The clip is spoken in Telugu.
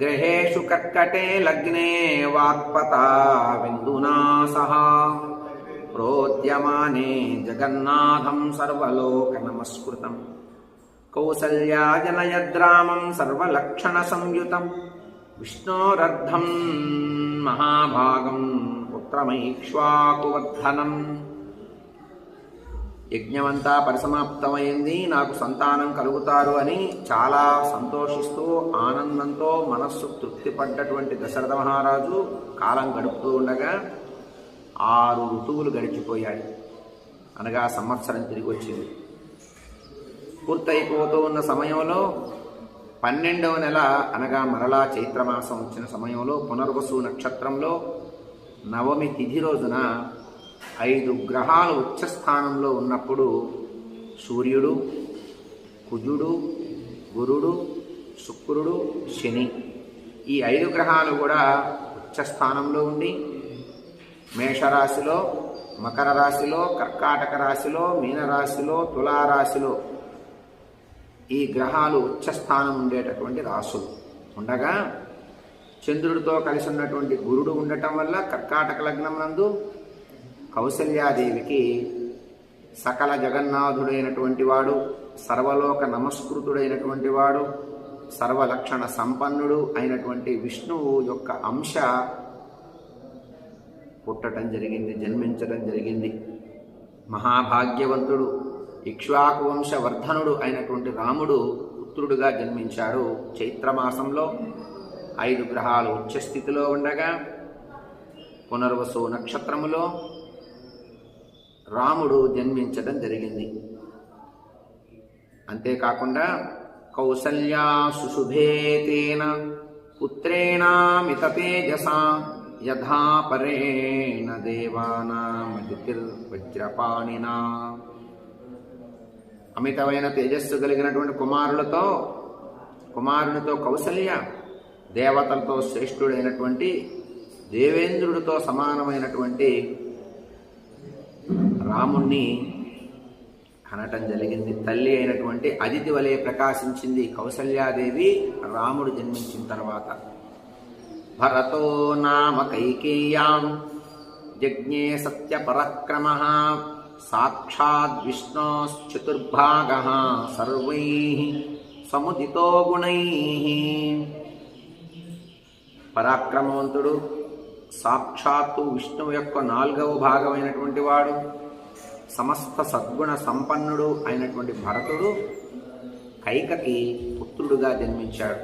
గ్రహేషు కర్కటే లగ్నే వాక్పత విందునా సహా. ప్రోద్యమానే జగన్నాథం సర్వలోక నమస్కృతం. కౌసల్యాజనయద్రామం సర్వలక్షణ సంయుతం. విష్ణోరర్ధం మహాభాగం పుత్రమైక్ష్వాకువర్ధనం. యజ్ఞమంతా పరిసమాప్తమైంది. నాకు సంతానం కలుగుతారు అని చాలా సంతోషిస్తూ ఆనందంతో మనస్సు తృప్తిపడ్డటువంటి దశరథ మహారాజు కాలం గడుపుతూ ఉండగా ఆరు ఋతువులు గడిచిపోయాయి. అనగా సంవత్సరం తిరిగి వచ్చింది పూర్తయిపోతూ ఉన్న సమయంలో పన్నెండవ నెల అనగా మరలా చైత్రమాసం వచ్చిన సమయంలో పునర్వసు నక్షత్రంలో నవమి తిథి రోజున ఐదు గ్రహాలు ఉచ్చస్థానంలో ఉన్నప్పుడు సూర్యుడు కుజుడు గురుడు శుక్రుడు శని. ఈ ఐదు గ్రహాలు కూడా ఉచ్చస్థానంలో ఉండి మేషరాశిలో మకర రాశిలో కర్కాటక రాశిలో మీనరాశిలో తులారాశిలో ఈ గ్రహాలు ఉచ్చస్థానం ఉండేటటువంటి రాసులు ఉండగా చంద్రుడితో కలిసి ఉన్నటువంటి గురుడు ఉండటం వల్ల కర్కాటక లగ్నం నందు కౌసల్యాదేవికి సకల జగన్నాథుడైనటువంటి వాడు సర్వలోక నమస్కృతుడైనటువంటి వాడు సర్వలక్షణ సంపన్నుడు అయినటువంటి విష్ణువు యొక్క అంశ పుట్టడం జరిగింది జన్మించడం జరిగింది. మహాభాగ్యవంతుడు ఇక్ష్వాకు వంశవర్ధనుడు అయినటువంటి రాముడు పుత్రుడుగా జన్మించాడు. చైత్రమాసంలో ఐదు గ్రహాలు ఉచ్చస్థితిలో ఉండగా పునర్వసు నక్షత్రములో రాముడు జన్మించడం జరిగింది. అంతేకాకుండా కౌసల్యా సుశుభేతేన పుత్రేణామిత తేజసా దేవానా పరేణ అమితమైన తేజస్సు కలిగినటువంటి కుమారులతో కుమారునితో కౌసల్య దేవతలతో శ్రేష్ఠుడైనటువంటి దేవేంద్రుడితో సమానమైనటువంటి రాముణ్ణి అనటం జరిగింది. తల్లి అయినటువంటి అదితి వలె ప్రకాశించింది కౌసల్యాదేవి రాముడు జన్మించిన తర్వాత. భరతో నామ కైకేయాం జజ్ఞే సత్య పరక్రమ సాక్షాద్ విష్ణోశ్చతుర్భాగ సర్వై సముదితో గుణై. పరాక్రమవంతుడు సాక్షాత్తు విష్ణువు యొక్క నాలుగవ భాగమైనటువంటి వాడు. సమస్త సద్గుణ సంపన్నుడు అయినటువంటి భరతుడు కైకకి పుత్రుడుగా జన్మించాడు.